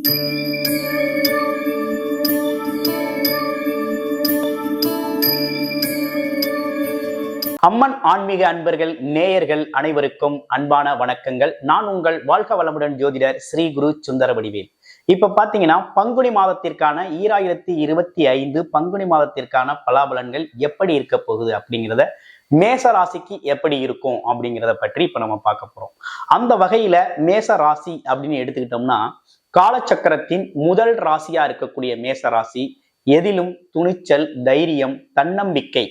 அம்மன் ஆன்மீக அன்பர்கள் நேயர்கள் அனைவருக்கும் அன்பான வணக்கங்கள். நான் உங்கள் வாழ்க வளமுடன் ஜோதிடர் ஸ்ரீ குரு சுந்தர வடிவேல் இப்ப பாத்தீங்கன்னா பங்குனி மாதத்திற்கான ஈராயிரத்தி இருபத்தி ஐந்து பங்குனி மாதத்திற்கான பலாபலன்கள் எப்படி இருக்க போகுது அப்படிங்கிறத மேச ராசிக்கு எப்படி இருக்கும் அப்படிங்கிறத பற்றி இப்ப நம்ம பார்க்க போறோம். அந்த வகையில மேச ராசி அப்படின்னு எடுத்துக்கிட்டோம்னா காலச்சக்கரத்தின் முதல் ராசியா இருக்கக்கூடிய மேச ராசி எதிலும் துணிச்சல் தைரியம் தன்னம்பிக்கை.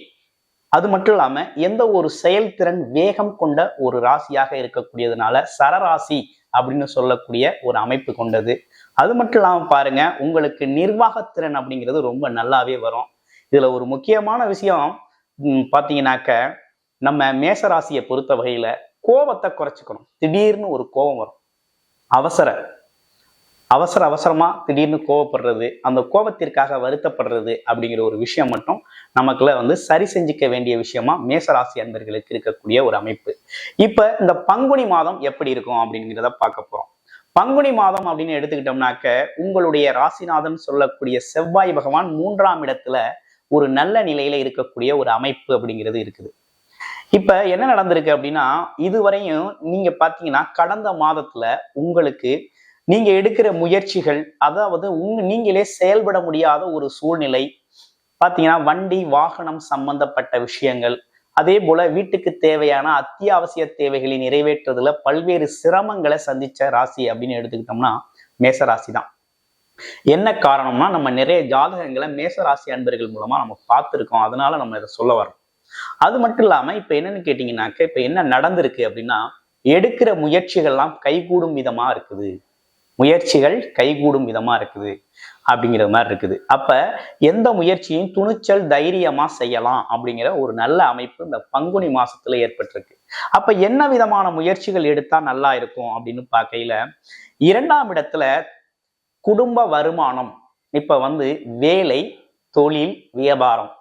அது மட்டும் இல்லாம எந்த ஒரு செயல்திறன் வேகம் கொண்ட ஒரு ராசியாக இருக்கக்கூடியதுனால சரராசி அப்படின்னு சொல்லக்கூடிய ஒரு அமைப்பு கொண்டது. அது மட்டும் இல்லாம பாருங்க உங்களுக்கு நிர்வாகத்திறன் அப்படிங்கிறது ரொம்ப நல்லாவே வரும். இதுல ஒரு முக்கியமான விஷயம் பாத்தீங்கன்னாக்க நம்ம மேசராசியை பொறுத்த வகையில கோபத்தை குறைச்சிக்கணும். திடீர்னு ஒரு கோபம் வரும். அவசர. அவசர அவசரமா திடீர்னு கோவப்படுறது அந்த கோபத்திற்காக வருத்தப்படுறது அப்படிங்கிற ஒரு விஷயம் மட்டும் நமக்குள்ள வந்து சரி செஞ்சுக்க வேண்டிய விஷயமா மேசராசி அன்பர்களுக்கு இருக்கக்கூடிய ஒரு அமைப்பு. இப்ப இந்த பங்குனி மாதம் எப்படி இருக்கும் அப்படிங்கிறத பார்க்க போறோம். பங்குனி மாதம் அப்படின்னு எடுத்துக்கிட்டோம்னாக்க உங்களுடைய ராசிநாதன் சொல்லக்கூடிய செவ்வாய் பகவான் மூன்றாம் இடத்துல ஒரு நல்ல நிலையில இருக்கக்கூடிய ஒரு அமைப்பு அப்படிங்கிறது இருக்குது. இப்ப என்ன நடந்திருக்கு அப்படின்னா இதுவரையும் நீங்க பாத்தீங்கன்னா கடந்த மாதத்துல உங்களுக்கு நீங்க எடுக்கிற முயற்சிகள் அதாவது உங்க நீங்களே செயல்பட முடியாத ஒரு சூழ்நிலை பாத்தீங்கன்னா வண்டி வாகனம் சம்பந்தப்பட்ட விஷயங்கள். அதே போல வீட்டுக்கு தேவையான அத்தியாவசிய தேவைகளை நிறைவேற்றுறதுல பல்வேறு சிரமங்களை சந்திச்ச ராசி அப்படின்னு எடுத்துக்கிட்டோம்னா மேச ராசி தான் என்ன காரணம்னா நம்ம நிறைய ஜாதகங்களை மேச ராசி அன்பர்கள் மூலமா நம்ம பார்த்துருக்கோம். அதனால நம்ம இதை சொல்ல வரோம் அது மட்டும் இல்லாம இப்ப என்னன்னு கேட்டீங்கன்னாக்க இப்ப என்ன நடந்திருக்கு அப்படின்னா எடுக்கிற முயற்சிகள்லாம் கைகூடும் விதமா இருக்குது. முயற்சிகள் கைகூடும் விதமா இருக்குது அப்படிங்கிற மாதிரி இருக்குது. அப்ப எந்த முயற்சியும் துணிச்சல் தைரியமா செய்யலாம் அப்படிங்கிற ஒரு நல்ல அமைப்பு இந்த பங்குனி மாசத்துல ஏற்பட்டிருக்கு. அப்ப என்ன விதமான முயற்சிகள் எடுத்தா நல்லா இருக்கும் அப்படின்னு பார்க்கையில இரண்டாம் இடத்துல குடும்ப வருமானம். இப்ப வந்து வேலை தொழில் வியாபாரம்.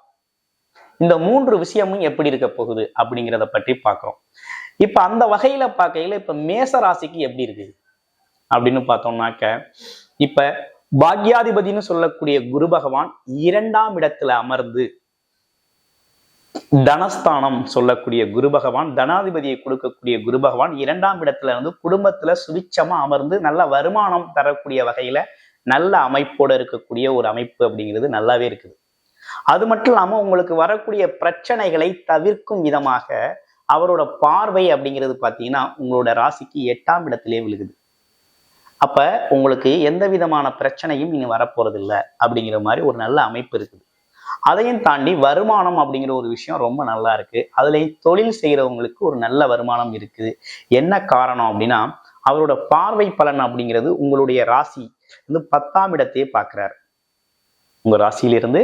இந்த மூன்று விஷயமும் எப்படி இருக்க போகுது அப்படிங்கிறத பற்றி பார்க்கிறோம். இப்ப அந்த வகையில பார்க்கையில இப்ப மேச ராசிக்கு எப்படி இருக்குது? அப்படின்னு பார்த்தோம்னாக்க இப்ப பாக்யாதிபதினு சொல்லக்கூடிய குரு பகவான் இரண்டாம் இடத்துல அமர்ந்து தனஸ்தானம் சொல்லக்கூடிய குரு பகவான் தனாதிபதியை கொடுக்கக்கூடிய குரு பகவான் இரண்டாம் இடத்துல இருந்து குடும்பத்துல சுவிச்சமா அமர்ந்து நல்ல வருமானம் தரக்கூடிய வகையில நல்ல அமைப்போட இருக்கக்கூடிய ஒரு அமைப்பு அப்படிங்கிறது நல்லாவே இருக்குது. அது மட்டும் இல்லாம உங்களுக்கு வரக்கூடிய பிரச்சனைகளை தவிர்க்கும் விதமாக அவரோட பார்வை அப்படிங்கிறது பாத்தீங்கன்னா உங்களோட ராசிக்கு எட்டாம் இடத்திலே விழுகுது. அப்ப உங்களுக்கு எந்த விதமான பிரச்சனையும் இனி வரப்போறது இல்லை அப்படிங்கிற மாதிரி ஒரு நல்ல அமைப்பு இருக்குது. அதையும் தாண்டி வருமானம் அப்படிங்கிற ஒரு விஷயம் ரொம்ப நல்லா இருக்கு. அதுலேயும் தொழில் செய்கிறவங்களுக்கு ஒரு நல்ல வருமானம் இருக்குது. என்ன காரணம் அப்படின்னா அவரோட பார்வை பலன் அப்படிங்கிறது உங்களுடைய ராசி வந்து பத்தாம் இடத்தையே பார்க்குறாரு. உங்கள் ராசியிலிருந்து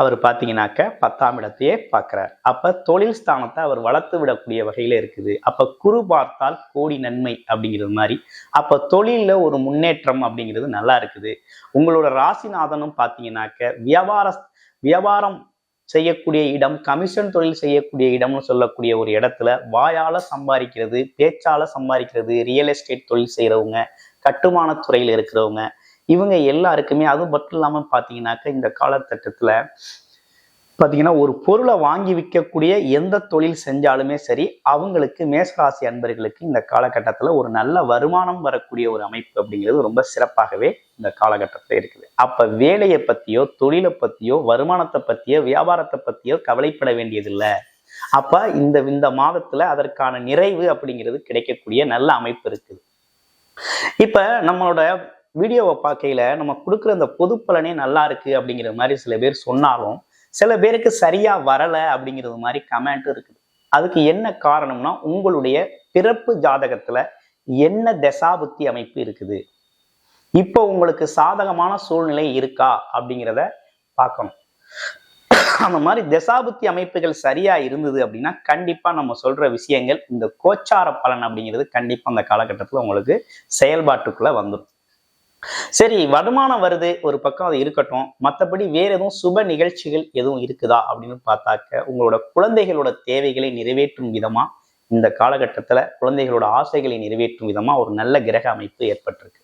அவர் பார்த்தீங்கன்னாக்க பத்தாம் இடத்தையே பார்க்குறார். அப்போ தொழில் ஸ்தானத்தை அவர் வளர்த்து விடக்கூடிய வகையில் இருக்குது. அப்போ குரு பார்த்தால் கோடி நன்மை அப்படிங்கிறது மாதிரி. அப்போ தொழிலில் ஒரு முன்னேற்றம் அப்படிங்கிறது நல்லா இருக்குது. உங்களோட ராசிநாதனும் பார்த்தீங்கன்னாக்க வியாபார வியாபாரம் செய்யக்கூடிய இடம் கமிஷன் தொழில் செய்யக்கூடிய இடம்னு சொல்லக்கூடிய ஒரு இடத்துல வாயால் சம்பாதிக்கிறது பேச்சால் சம்பாதிக்கிறது ரியல் எஸ்டேட் தொழில் செய்கிறவங்க கட்டுமான துறையில் இருக்கிறவங்க இவங்க எல்லாருக்குமே அது மட்டும் இல்லாமல் பார்த்தீங்கன்னாக்க இந்த காலகட்டத்தில் பார்த்தீங்கன்னா ஒரு பொருளை வாங்கி விற்கக்கூடிய எந்த தொழில் செஞ்சாலுமே சரி அவங்களுக்கு மேசராசி அன்பர்களுக்கு இந்த காலகட்டத்தில் ஒரு நல்ல வருமானம் வரக்கூடிய ஒரு அமைப்பு அப்படிங்கிறது ரொம்ப சிறப்பாகவே இந்த காலகட்டத்தில் இருக்குது. அப்போ வேலையை பற்றியோ தொழிலை பற்றியோ வருமானத்தை பற்றியோ வியாபாரத்தை பற்றியோ கவலைப்பட வேண்டியதில்லை. அப்போ இந்த இந்த மாதத்தில் அதற்கான நிறைவு அப்படிங்கிறது கிடைக்கக்கூடிய நல்ல அமைப்பு இருக்குது. இப்போ நம்மளோட வீடியோவை பார்க்கையில நம்ம கொடுக்குற அந்த பொது பலனே நல்லா இருக்கு அப்படிங்கிற மாதிரி சில பேர் சொன்னாலும் சில பேருக்கு சரியா வரல அப்படிங்கிறது மாதிரி கமெண்ட் இருக்குது. அதுக்கு என்ன காரணம்னா உங்களுடைய பிறப்பு ஜாதகத்துல என்ன தசாபுத்தி அமைப்பு இருக்குது? இப்போ உங்களுக்கு சாதகமான சூழ்நிலை இருக்கா அப்படிங்கிறத பார்க்கணும். அந்த மாதிரி தசாபுத்தி அமைப்புகள் சரியா இருந்தது அப்படின்னா கண்டிப்பா நம்ம சொல்ற விஷயங்கள் இந்த கோச்சார பலன் அப்படிங்கிறது கண்டிப்பா அந்த காலகட்டத்துல உங்களுக்கு செயல்பாட்டுக்குள்ள வந்துடும் சரி வருமானம் வருது ஒரு பக்கம் அது இருக்கட்டும். மற்றபடி வேற எதுவும் சுப நிகழ்ச்சிகள் எதுவும் இருக்குதா அப்படின்னு பார்த்தாக்க உங்களோட குழந்தைகளோட தேவைகளை நிறைவேற்றும் விதமா இந்த காலகட்டத்துல குழந்தைகளோட ஆசைகளை நிறைவேற்றும் விதமா ஒரு நல்ல கிரக அமைப்பு ஏற்பட்டிருக்கு.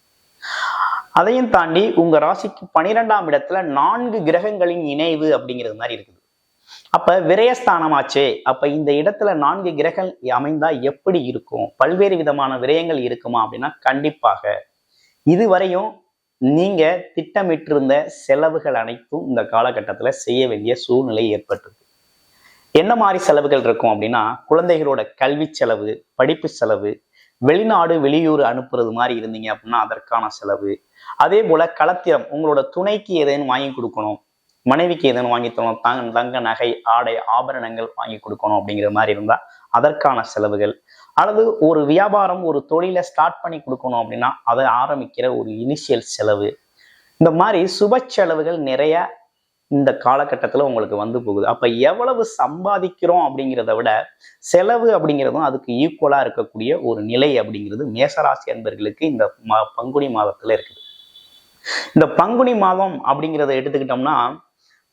அதையும் தாண்டி உங்க ராசிக்கு பனிரெண்டாம் இடத்துல நான்கு கிரகங்களின் இணைவு அப்படிங்கிறது மாதிரி இருக்குது. அப்ப விரயஸ்தானமாச்சே அப்ப இந்த இடத்துல நான்கு கிரகங்கள் அமைந்தா எப்படி இருக்கும்? பல்வேறு விதமான விரயங்கள் இருக்குமா அப்படின்னா கண்டிப்பாக இதுவரையும் நீங்க திட்டமிட்டிருந்த செலவுகள் அனைத்தும் இந்த காலகட்டத்துல செய்ய வேண்டிய சூழ்நிலை ஏற்பட்டிருக்கு. என்ன மாதிரி செலவுகள் இருக்கும் அப்படின்னா குழந்தைகளோட கல்வி செலவு படிப்பு செலவு வெளிநாடு வெளியூர் அனுப்புறது மாதிரி இருந்தீங்க அப்படின்னா அதற்கான செலவு. அதே போல களத்திரம் உங்களோட துணைக்கு ஏதேனும் வாங்கி கொடுக்கணும் மனைவிக்கு ஏதேனும் வாங்கி தரணும் தங்க தங்க நகை ஆடை ஆபரணங்கள் வாங்கி கொடுக்கணும் அப்படிங்கிற மாதிரி இருந்தா அதற்கான செலவுகள். அல்லது ஒரு வியாபாரம் ஒரு தொழிலை ஸ்டார்ட் பண்ணி கொடுக்கணும் அப்படின்னா அதை ஆரம்பிக்கிற ஒரு இனிஷியல் செலவு. இந்த மாதிரி சுப செலவுகள் நிறைய இந்த காலகட்டத்தில் உங்களுக்கு வந்து போகுது. அப்போ எவ்வளவு சம்பாதிக்கிறோம் அப்படிங்கிறத விட செலவு அப்படிங்கிறதும் அதுக்கு ஈக்குவலாக இருக்கக்கூடிய ஒரு நிலை அப்படிங்கிறது மேசராசி அன்பர்களுக்கு இந்த மா பங்குனி மாதத்தில் இருக்குது. இந்த பங்குனி மாதம் அப்படிங்கிறத எடுத்துக்கிட்டோம்னா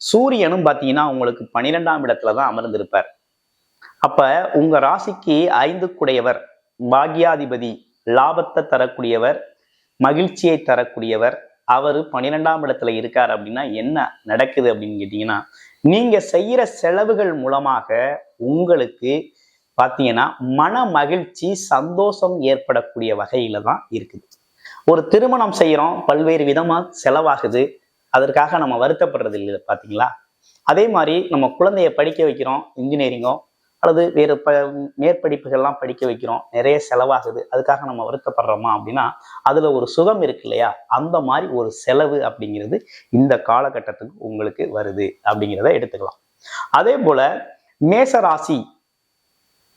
சூரியனும் பார்த்தீங்கன்னா உங்களுக்கு பன்னிரெண்டாம் இடத்துல தான் அமர்ந்திருப்பார். அப்ப உங்க ராசிக்கு ஐந்து குடையவர் பாக்யாதிபதி லாபத்தை தரக்கூடியவர் மகிழ்ச்சியை தரக்கூடியவர் அவர் பன்னிரெண்டாம் இடத்துல இருக்கார் அப்படின்னா என்ன நடக்குது அப்படின்னு கேட்டீங்கன்னா நீங்க செய்யற செலவுகள் மூலமாக உங்களுக்கு பார்த்தீங்கன்னா மன மகிழ்ச்சி சந்தோஷம் ஏற்படக்கூடிய வகையில தான் இருக்குது. ஒரு திருமணம் செய்கிறோம் பல்வேறு விதமாக செலவாகுது அதற்காக நம்ம வருத்தப்படுறது இல்லை பார்த்தீங்களா அதே மாதிரி நம்ம குழந்தைய படிக்க வைக்கிறோம் இன்ஜினியரிங்கோ அல்லது வேறு ப மேற்படிப்புகள்லாம் படிக்க வைக்கிறோம். நிறைய செலவாகுது. அதுக்காக நம்ம வருத்தப்படுறோமா அப்படின்னா அதுல ஒரு சுகம் இருக்கு இல்லையா? அந்த மாதிரி ஒரு செலவு அப்படிங்கிறது இந்த காலகட்டத்துக்கு உங்களுக்கு வருது அப்படிங்கிறத எடுத்துக்கலாம். அதே போல மேசராசி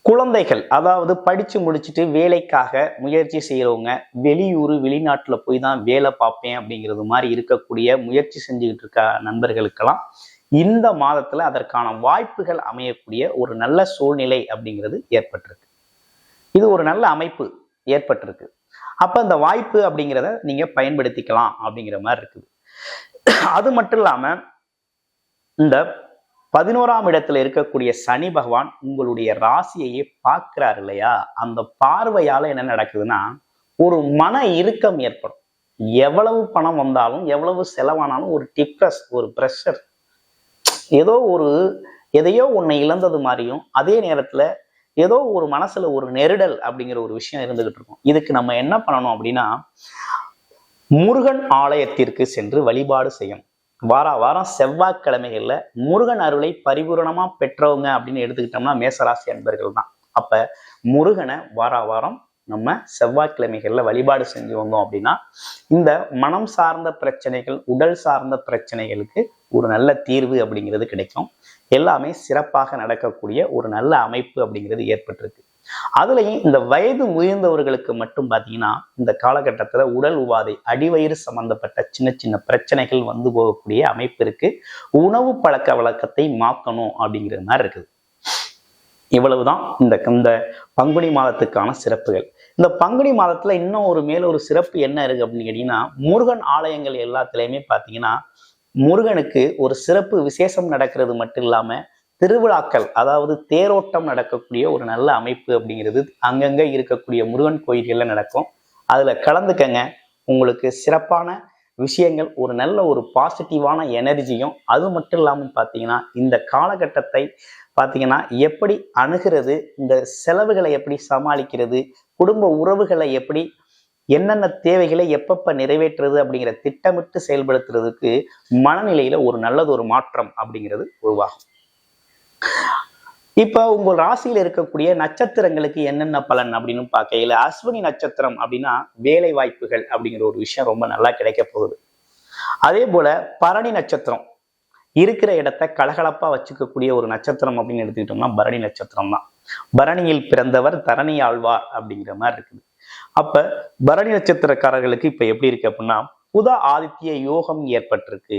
குழந்தைகள் அதாவது படிச்சு முடிச்சுட்டு வேலைக்காக முயற்சி செய்யறவங்க வெளியூர் வெளிநாட்டுல போய் தான் வேலை பார்ப்பேன் அப்படிங்கிறது மாதிரி இருக்கக்கூடிய முயற்சி செஞ்சுக்கிட்டு இருக்க நண்பர்களுக்கெல்லாம் இந்த மாதத்துல அதற்கான வாய்ப்புகள் அமையக்கூடிய ஒரு நல்ல சூழ்நிலை அப்படிங்கிறது ஏற்பட்டிருக்கு. இது ஒரு நல்ல அமைப்பு ஏற்பட்டிருக்கு. அப்ப இந்த வாய்ப்பு அப்படிங்கிறத நீங்க பயன்படுத்திக்கலாம் அப்படிங்கிற மாதிரி இருக்குது. அது மட்டும் இல்லாம இந்த பதினோராம் இடத்துல இருக்கக்கூடிய சனி பகவான் உங்களுடைய ராசியையே பார்க்கிறார் இல்லையா? அந்த பார்வையால என்ன நடக்குதுன்னா ஒரு மன இறுக்கம் ஏற்படும். எவ்வளவு பணம் வந்தாலும் எவ்வளவு செலவானாலும் ஒரு டிப்ரஸ் ஒரு ப்ரெஷர் ஏதோ ஒரு எதையோ உன்னை இழந்தது மாதிரியும் அதே நேரத்துல ஏதோ ஒரு மனசுல ஒரு நெருடல் அப்படிங்கிற ஒரு விஷயம் இருந்துகிட்டு இருக்கும். இதுக்கு நம்ம என்ன பண்ணணும் அப்படின்னா முருகன் ஆலயத்திற்கு சென்று வழிபாடு செய்யணும். வார வாரம் செவ்வாய்க்கிழமைகளில் முருகன் அருளை பரிபூரணமாக பெற்றவங்க அப்படின்னு எடுத்துக்கிட்டோம்னா மேசராசி அன்பர்கள் தான் அப்போ முருகனை வார வாரம் நம்ம செவ்வாய்க்கிழமைகள்ல வழிபாடு செஞ்சு வந்தோம் அப்படின்னா இந்த மனம் சார்ந்த பிரச்சனைகள் உடல் சார்ந்த பிரச்சனைகளுக்கு ஒரு நல்ல தீர்வு அப்படிங்கிறது கிடைக்கும். எல்லாமே சிறப்பாக நடக்கக்கூடிய ஒரு நல்ல அமைப்பு அப்படிங்கிறது ஏற்பட்டிருக்கு. அதுலயும் இந்த வயது முயர்ந்தவர்களுக்கு மட்டும் பார்த்தீங்கன்னா இந்த காலகட்டத்துல உடல் உபாதை அடிவயிறு சம்பந்தப்பட்ட சின்ன சின்ன பிரச்சனைகள் வந்து போகக்கூடிய அமைப்பு இருக்கு. உணவு பழக்க வழக்கத்தை மாற்றணும் அப்படிங்கிற மாதிரி இருக்குது. இவ்வளவுதான் இந்த இந்த பங்குனி மாதத்துக்கான சிறப்புகள். இந்த பங்குனி மாதத்துல இன்னும் ஒரு மேல ஒரு சிறப்பு என்ன இருக்கு அப்படின்னு கேட்டீங்கன்னா முருகன் ஆலயங்கள் எல்லாத்துலயுமே பார்த்தீங்கன்னா முருகனுக்கு ஒரு சிறப்பு விசேஷம் நடக்கிறது மட்டும் இல்லாம திருவிழாக்கள் அதாவது தேரோட்டம் நடக்கக்கூடிய ஒரு நல்ல அமைப்பு அப்படிங்கிறது அங்கங்க இருக்கக்கூடிய முருகன் கோயில்கள்ல நடக்கும். அதுல கலந்துக்கங்க. உங்களுக்கு சிறப்பான விஷயங்கள் ஒரு நல்ல ஒரு பாசிட்டிவான எனர்ஜியும் அது மட்டும் இல்லாமல் பார்த்தீங்கன்னா இந்த காலகட்டத்தை பார்த்தீங்கன்னா எப்படி அணுகிறது இந்த செலவுகளை எப்படி சமாளிக்கிறது குடும்ப உறவுகளை எப்படி என்னென்ன தேவைகளை எப்பப்ப நிறைவேற்றுறது அப்படிங்கிற திட்டமிட்டு செயல்படுத்துறதுக்கு மனநிலையில ஒரு நல்லது ஒரு மாற்றம் அப்படிங்கிறது உருவாகும். இப்போ உங்கள் ராசியில் இருக்கக்கூடிய நட்சத்திரங்களுக்கு என்னென்ன பலன் அப்படின்னு பார்க்கையில அஸ்வினி நட்சத்திரம் அப்படின்னா வேலை வாய்ப்புகள் அப்படிங்கிற ஒரு விஷயம் ரொம்ப நல்லா கிடைக்க போகுது. அதே போல பரணி நட்சத்திரம். இருக்கிற இடத்த கலகலப்பா வச்சுக்கக்கூடிய ஒரு நட்சத்திரம் அப்படின்னு எடுத்துக்கிட்டோம்னா பரணி நட்சத்திரம் தான் பரணியில் பிறந்தவர் தரணி ஆழ்வார் அப்படிங்கிற மாதிரி இருக்குது. அப்ப பரணி நட்சத்திரக்காரர்களுக்கு இப்ப எப்படி இருக்கு அப்படின்னா புத ஆதித்ய யோகம் ஏற்பட்டிருக்கு.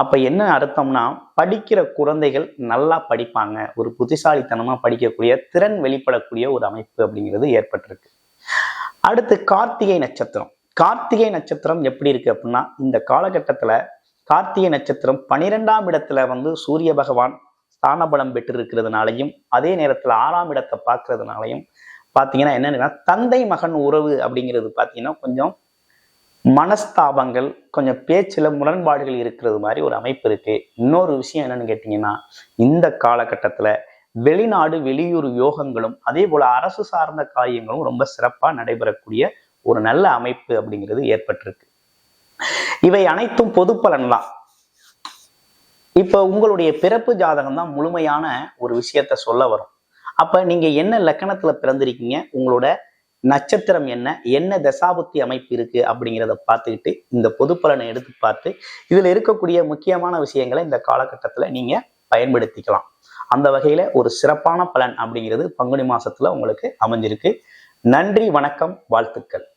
அப்ப என்ன அர்த்தம்னா படிக்கிற குழந்தைகள் நல்லா படிப்பாங்க. ஒரு புத்திசாலித்தனமா படிக்கக்கூடிய திறன் வெளிப்படக்கூடிய ஒரு அமைப்பு அப்படிங்கிறது ஏற்பட்டிருக்கு. அடுத்து கார்த்திகை நட்சத்திரம். கார்த்திகை நட்சத்திரம் எப்படி இருக்கு அப்படின்னா இந்த காலகட்டத்துல கார்த்திகை நட்சத்திரம் பனிரெண்டாம் இடத்துல வந்து சூரிய பகவான் ஸ்தானபலம் பெற்று இருக்கிறதுனாலையும் அதே நேரத்தில் ஆறாம் இடத்தை பார்க்கறதுனாலையும் பார்த்தீங்கன்னா என்னன்னா தந்தை மகன் உறவு அப்படிங்கிறது பார்த்தீங்கன்னா கொஞ்சம் மனஸ்தாபங்கள் கொஞ்சம் பேச்சில் முரண்பாடுகள் இருக்கிறது மாதிரி ஒரு அமைப்பு இருக்கு. இன்னொரு விஷயம் என்னன்னு கேட்டிங்கன்னா இந்த காலகட்டத்தில் வெளிநாடு வெளியூர் யோகங்களும் அதே போல அரசு சார்ந்த காரியங்களும் ரொம்ப சிறப்பாக நடைபெறக்கூடிய ஒரு நல்ல அமைப்பு அப்படிங்கிறது ஏற்பட்டிருக்கு. இவை அனைத்தும் பொது பலன் தான் இப்ப உங்களுடைய பிறப்பு ஜாதகம் தான் முழுமையான ஒரு விஷயத்த சொல்ல வரும். அப்ப நீங்க என்ன லக்கணத்துல பிறந்திருக்கீங்க? உங்களோட நட்சத்திரம் என்ன? என்ன தசாபுத்தி அமைப்பு இருக்கு? அப்படிங்கிறத பார்த்துக்கிட்டு இந்த பொது பலனை எடுத்து பார்த்து இதுல இருக்கக்கூடிய முக்கியமான விஷயங்களை இந்த காலகட்டத்துல நீங்க பயன்படுத்திக்கலாம். அந்த வகையில ஒரு சிறப்பான பலன் அப்படிங்கிறது பங்குனி மாசத்துல உங்களுக்கு அமைஞ்சிருக்கு. நன்றி வணக்கம் வாழ்த்துக்கள்.